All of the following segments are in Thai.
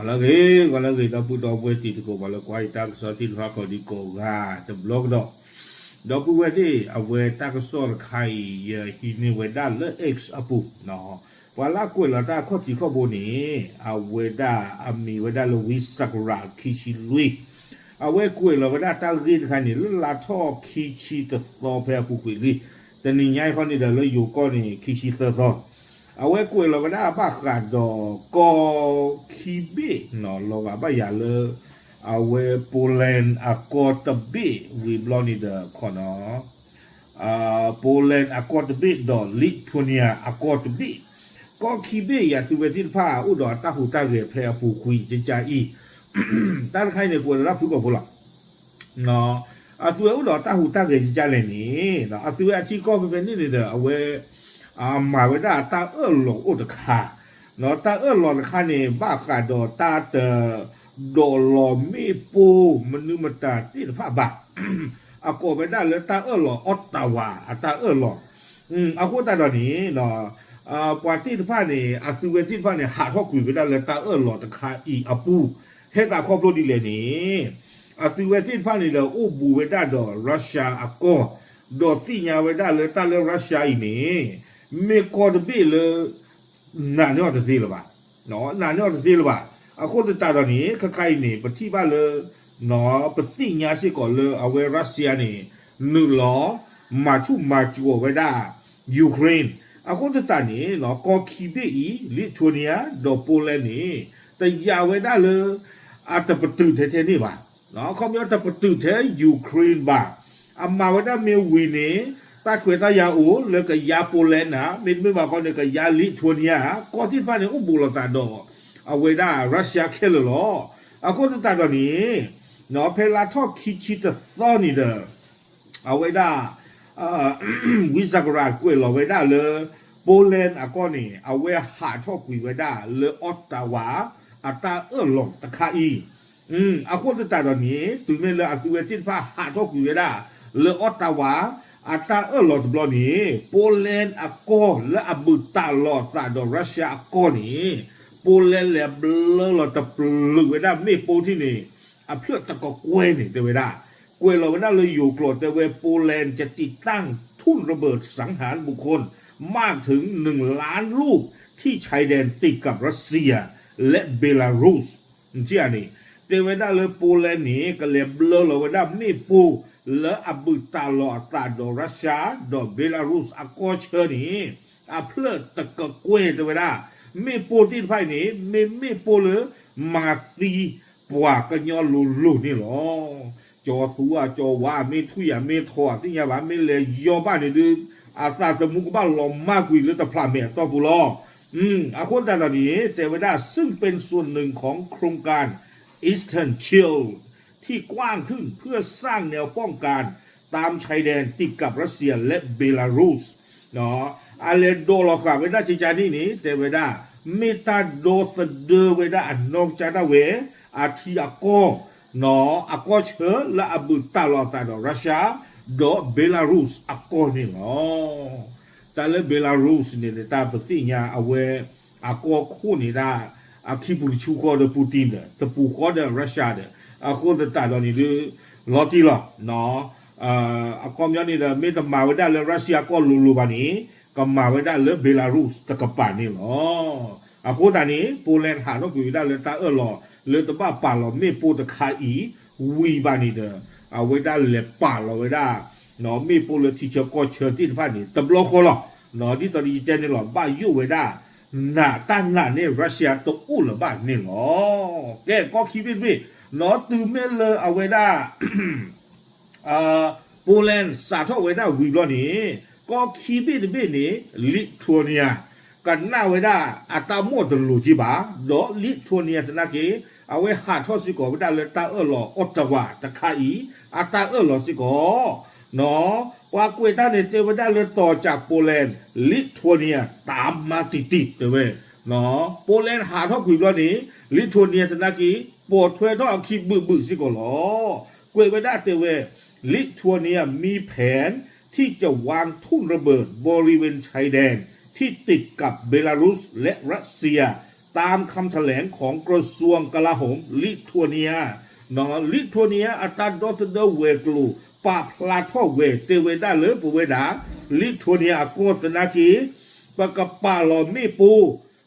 wala ge wala ge da pu do we ti ko wala kwai ta so ti fa ko di ko ga the blog do do pu we ti a we ta ko so khai ye hi ni we da le x apu no wala ko la ta ko ti ko bo ni a we da a mi we da lo wi sakura ki chi lui a we ko la we da ta ri kha ni la tho ki chi to do phe pu ku ri တနင်္ဂနွေခေါနေတယ်လို့ယူကောနေခိရှိသသော အဝဲကွေလောကဒါဘကတော့ကောခိဘေနော်လောကဘရလအဝဲပိုလန်အကောတဘေဝီဘလောနီဒခေါနော်အာပိုလန်အကောတဘေဒေါ်လီထွနီယာအကောတဘေကောခိဘေရသူဝဲတိဖာဥတော်တဟုတရေဖဲပူခွီကြကြဤတန်ခိုင်နေကိုရ ဖူကောဖလားနော် အတူဥတော်တဟုတကကြလည်းနေနော်အတူအချီကောပဲနေနေတဲ့အဝဲအာမာဝဒတာအလောဥတခါနော်တာအလောခါနေဘာကတော့တာတဒေါ်လောမီပူမနုမတာတိဖဘာအကောပဲဒါလေတာအလောအော်တာဝါအတာအလောอืมအခုတာတော့နေနော်အာပွာတိတဖာနေအတူဝတိဖာနေဟာထောက်ကွေပဲဒါလေတာအလောတခါဤအပူဟဲ့တာခေါပလို့ဒီလေနေ a tu we tin fa ni lo u bu we da do russia a ko မေကောတပိလေနာနောတသိလပါနော်နာနောတသိလပါအခုတတာတော့နေခကိုင်နေပတိပါလေနော်ပတိညာရှိကောလေအဝေရုရှားနေနူလောမာချူမာချူဝဒါယူကရိန်းအခုတတာနေနော်ကော်ခီပိဤလစ်ထိုနီးယားဒေါ်ပိုလန်နေတရားဝေဒါလေအတပတုထဲထဲနေပါနော်ခေါမျောတပတုထဲယူကရိန်းပါအမဝဒမေဝီနေ ตาเกวตายาอูเลกับยาโปแลนด์ฮะมิไม่มาคนเลกับยาลิทัวเนียฮะก็ที่ฟ้าเนี่ยอุบุลตาดอเอาเวด้ารัสเซียเคลลอเอาก็ตาดอนี้เนาะเพลาทอคิชิตตอนี่เดอเอาเวด้าอ่อวิซากราเกวยลอเวด้าเลยโปแลนด์อาก็นี่เอาเวหาทอกุยเวด้าเลออตตาวาอัตาเออหลงตะคาอีอืมเอาก็ตาดอนี้ตุเมเลออะตุเวตินฟ้าหาทอกุยเวด้าเลออตตาวา ata e lot blo ni Poland ako le abuta lo sa do Russia ako ni Poland le blo lo ลอดตะ we da ni po ti ni a phu ta ko kwe ni พื่อตะกอกวยเก้เราไว้น่าเลยอยู่โกรธแต่เวโปแลนด์จะติดตั้งทุ่นระเบิดสังหารบุคคลมากถึงหนึ่งล้านลูกที่ชายแดนติดกับรัสเซียและเบลารุสเชื่อนี่เตเวด้าเลยโปแลนด์นี่ก็เลยเบลอเราไวด้านี่ปู ลอับบุตาล ta do Russia do Belarus อากอเชนีอาเพื่อตะกะกวยตัวได้ม่โปรตีนไฟนี้ม่ไม่โปรเลยมาตีปวกกันยอลุลุนี่หรอจอทัวจอว่าไม่ทุยไม่ทอดที่ยาบ้าม่เลยยอบ้านนี่ดูอาซาจะมุกบ้านลมมากกว่าหรือตะพลาเมตต่อปุลออืมอาคนแต่ละนี้แต่ว่าซึ่งเป็นส่วนหนึ่งของโครงการ Eastern Shield ที่กว้างขึ้นเพื่อสร้างแนวป้องกันตามชายแดนติดกับรัสเซียและเบลารุสเนาะอาเลโดลอกาเวดาจิจานี่นี่แต่เวดาเมตาโดสเดเวดาอันนองจาดาเวอาทิอาโกเนาะอาโกเชและอบุตาลอตาดรัสเซียดอเบลารุสอาโกนี่เนาะแต่เลเบลารุสเนี่ยตาปฏิญาเอาเวอาโกคู่นี่ได้ aki pu chu ko de putin de te pu ko de russia de a ko de ta do ni de lo ti lo no a a အခုတာတော်နေလို့လော်တီလော်နော်အာအကောမြောင်းနေတဲ့မေတ္တာဝဒလည်းရုရှားကောလူလူပါနေကမ္မာဝဒလည်းဘေလာရုစ်တကပါနေလောအခုတန်နေပိုလန်ဟာတော့ကူရလည်းတာအော်လော်လေတပပါလော်မေပိုတခါဤဝီပါနေတဲ့အဝိဒါလည်းပါလော်ဝိဒါနော်မေပိုလတီချကောချတိဖာနေတဘလခောလော်နော်ဒီတော်ဒီတဲနေလော်ဘာယူဝိဒါနာတန်နာနေရုရှားတူလဘာနေလောကဲကောခီဘီဘီ လောတူမဲလအဝေဒာအာပိုလန်စာထောဝေဒာဝီလောနေကောခီပိတပိနေလီထိုနီယာကနဝေဒာအတာမောဒလူကြီးပါလောလီထိုနီယာတနကေအဝေဟာထောစီကောဝဒလတာအော်လောအော်တဝါတခါဤအတာအော်လောစီကောနော်ဝါကွေတာနေတေဝဒလတော်ချပိုလန်လီထိုနီယာတာမတိတိတဝေနော်ပိုလန်ဟာထောကွေလောနေလီထိုနီယာတနကေ ปวดเวต้องาคีบบึ้บึสิก็หรอกวยไวด้เตเว ลิทัวเนียมีแผนที่จะวางทุ่นระเบิดบริเวณชายแดนที่ติดกับเบลารุสและรัสเซีย ตามคำแถลงของกระทรวงกลาโหมลิทัวเนียนอลิทัวเนียอัตาดอตเดเวกลูปาพลาทอเวเตเวดาหรือปูเวดาลิทัวเนียโกตนากีปะกปาลอมีปู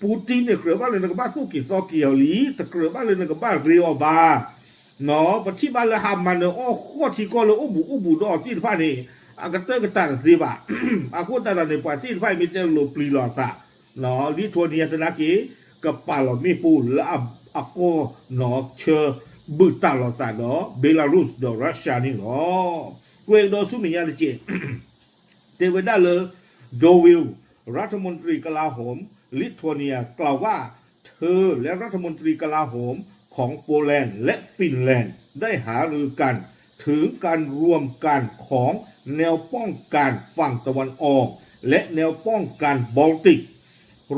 ปานาอนาตะบุบาปราปลีนเนี่ยเกลือบ้านเลยนะก็บ้านสู้กี่ซอกี่ปูตินเนี่ยเกลือบ้านเลยนะก็บ้านสู้กี่ซอกี่เอาลีแต่เกลือบ้านเลยนะก็บ้านเรียวบาเนาะปฏิบัติเลยหามันเนาะโอ้โคตรที่ก็เลยอุบุอุบุดอที่ฟ้านี่อากาเตอร์ก็ตัดสิบะอาคนตัดอันนี้ปาที่ฟ้ามีเจ้าโลปลีหลอตาเนาะลิทัวเนียตะนักีกับปาลอมีปูและอาโกเนาะเชอบุตาลอตาดอเบลารุสเดอรัสเซียนี่หรอเวกดสุมิยาเจเทวดาเลโดวิลรัฐมนตรีกลาโหม ลิทัวเนียกล่าวว่าเธอและรัฐมนตรีกลาโหมของโปแลนด์และฟินแลนด์ได้หารือกัน ถึงการรวมกันของแนวป้องกันฝั่งตะวันออก และแนวป้องกันบอลติก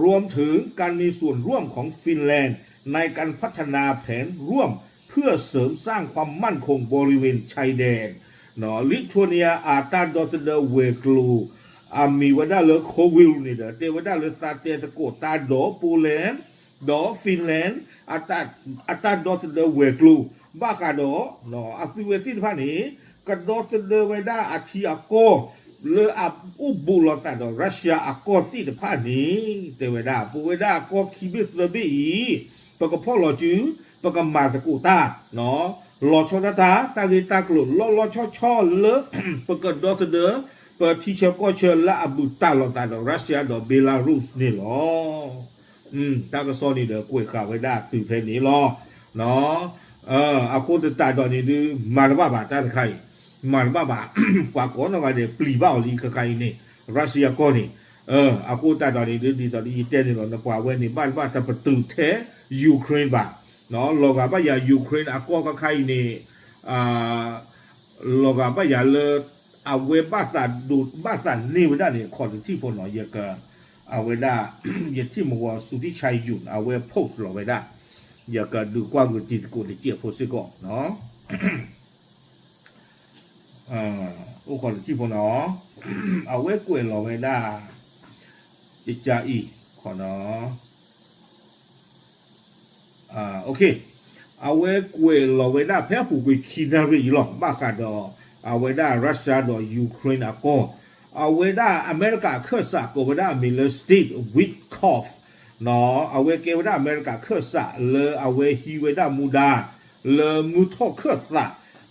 รวมถึงการมีส่วนร่วมของฟินแลนด์ ในการพัฒนาแผนร่วมเพื่อเสริมสร้างความมั่นคงบริเวณชายแดนเนาะลิทัวเนียอาตาดอตเดเวกลู อามีวดาเลโควิลนี่เด้อเตวดาเลตาเตตะโกตาดอปูแลนด์ดอฟินแลนด์อาตาอาตาดอตเดเวกลูบ้ากาดอเนาะอาซิเวติพานีกระดอตเดเวดาอาชิอาโกเลออุบุลตาดรัสเซียอากติดพานีเตวดาปูเวดาก็คิบิสเลบีปกพ่อหลอจือปกมาตะกูตาเนาะหลอชนตาตาเกตากลุลอลอชอชอเลปกดอปทีเชก็เละอบุตาลอตาดรัสเซียดอตเด้อ ပတိချကောချလာအဘူတာလောတာတော့ရုရှားတော့ဘေလာရုစ်နေလောอืมတာကစောနေတော့ကိုယ်ခါဝဲတာသူဖဲနေလောနော်အာအခုတတာတော့နေဒီမာဘဘာတာခိုင်မာဘဘာကွာကောနော်ကတဲ့ပလီဘောက်လီခခိုင်နေရုရှားကောနေအာအခုတတာနေဒီဒီတော့ဒီတဲနေတော့ကွာဝဲနေဘာဘာတပတူထဲယူကရိန်းပါနော်လောကပယာယူကရိန်းအကောကခိုင်နေအာလောကပယာလော อาเวบ้าสันดูบ้าสันนี่เวลาเนี่ยขอที่พอหน่อยเยอะก็อาเวลาเยที่มัวสุธิชัยหยุ่นอาเวโพสเราไว้ได้เยอะก็ดูกว้างกูจีกูได้เจียโพสก็เนาะอ่าโอ้ขอที่พอเนาะเอาไว้กวยเราไว้ได้จิจาอีขอเนาะอ่าโอเคเอาไว้กวยเราไว้ได้แพ้ผู้กุยคินารีหรอบ้ากันดอ whether Russia or Ukraine are gone, whether America curse or whether Miller state with cough, no, whether America curse, le away he whether muda, le muto curse,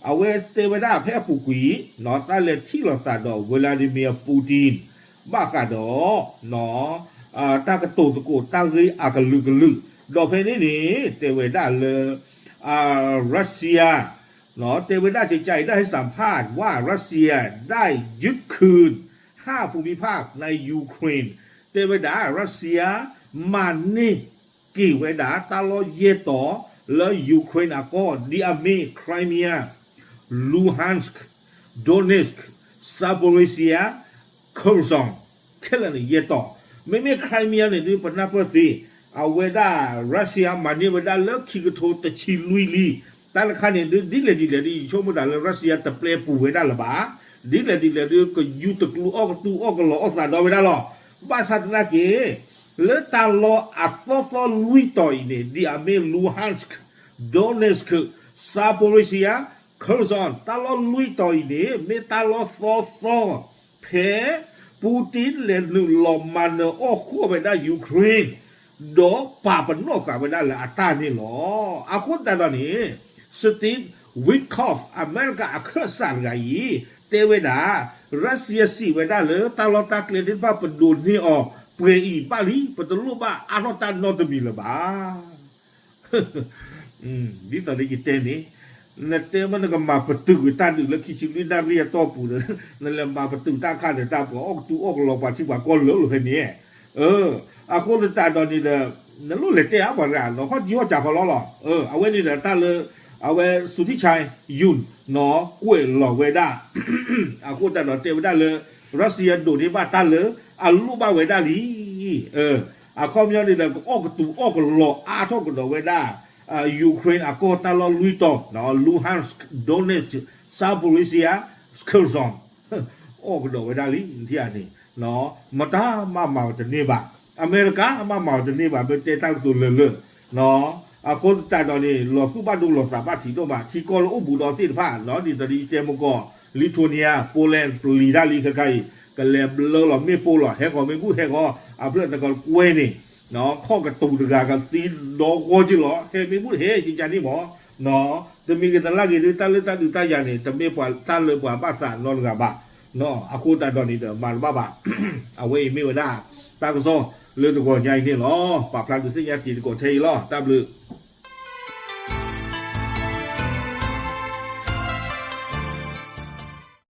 away te whether pepukui, not a le tilotado, Vladimir Putin, bakado, no, takato ko tagi akalugalu, do penini te whether le Russia. หลอเตเวด้าใจใจได้ให้สัมภาษณ์ว่ารัสเซียได้ยึดคืน 5 ภูมิภาคในยูเครน เตเวดารัสเซียมานิกิเวดาตาลอเยตอและยูเครนอาก็ดิอาเมไครเมียลูฮันสก์โดเนสก์ซาโบเรเซียเคอร์ซองแค่ละนี่เยตอไม่ไม่ไครเมียเนี่ยดูปนนับปีเอาเวดารัสเซียมานิเวดาแล้วคิกโทตะชิลุยลี แต่ละคันเนี่ยดิเลดิเลดิช่วงเมื่อไหร่รัสเซียตะเปลปูไว้ได้หรือบ้าดิเลดิเลดิก็ยูตะกลูออกตูออกหล่อออกตาดอไว้ได้หรอบ้าษาตว์นักเก๋แล้วตาลออาตโตโลุยตอยเนี่ยดิอเมลูฮันสก์ดอนเนสก์ซาโปริเซียเคอร์ซอนตาลอลุยตอยเนี่ยเมตาลอโซโซเพปูตินเลนหลอมมันโอ้ขั้วไปได้ยูเครนดอกป่าเปนนอกกลับไปได้ละอัตตานี่หรออาคุณแต่ตอนนี้ สตีฟวิทคอฟอเมริกาเครือสันไงเตเวดารัสเซียสีเวดาเลยตลอดตาเคลดินบ้าปนดูนี่ออกเปรอีบาลีปนลูบ้าอโนตานโนอตมีลบ้าอืมดีตอนนี้กิเตนี่นันเตมันก็มาประตูตัาดึกแล้วคิดชิวินาเรียต่อปูนนั่นแหละมาประตูตาข้าเดือตาปูออกตูออกลอกว่าที่ว่าก้อนเหลือหรือเนี่ยเอออาคนตาตอนนี้เด้อนั่นรู้เลยเตะอะบ่ร้านเนาะเขาดีว่าจากเขาล้ออเออเอาไว้นี่เดตาเลย เอาเวสุธิชัยยุนหนอกล้วยหล่อเวด้าอากูแต่หล่อเตวด้าเลยรัสเซียโดดในบ้านตาเลยอาลูบ้าเวด้าลีเอออาข้อมยอดนี่เลยก็ออกตูออกหล่ออาทอกหล่อเวด้าอ่ายูเครนอากูตาลอลุยต่อเนาะลูฮันสก์โดเนสก์ซาบูริเซียสเคอร์ซองออกหล่อเวด้าลีที่อันนี้เนาะมาตามาเมาจะนี่บ้าอเมริกามาเมาจะนี่บ้าเป็นเตะตั้งตัวเลยเลยเนาะ အကောတတော်လေလောကူဘတ်ဒူလောစာပါတီတော့မချီကောလောဘူတော်တိဖာနော်ဒီတရီတေမကောလီထိုနီးယားပိုလန်လီဒါလီခခိုင်ကလေဘလောလောမေပိုလောဟဲကောမေကူဟဲကောအပလတ်တကောကွဲနေနော်ခော့ကတူတကာကစီတော့ကိုကြည့်လောဟဲမေဘူးဟဲကြည်ကြနေမောနော်တမီကတလာကြီးတလတတူတရနေတမေပွာတလပွာပါစာနော်ကဘာနော်အခုတတော်နေတယ်မာဘာဘာအဝေးမေဝလာတာကစော เรื่องตัวใหญ่นี่หรอปรับพลังตัวสิ่งยาจีนกดเทยหรอตามเลย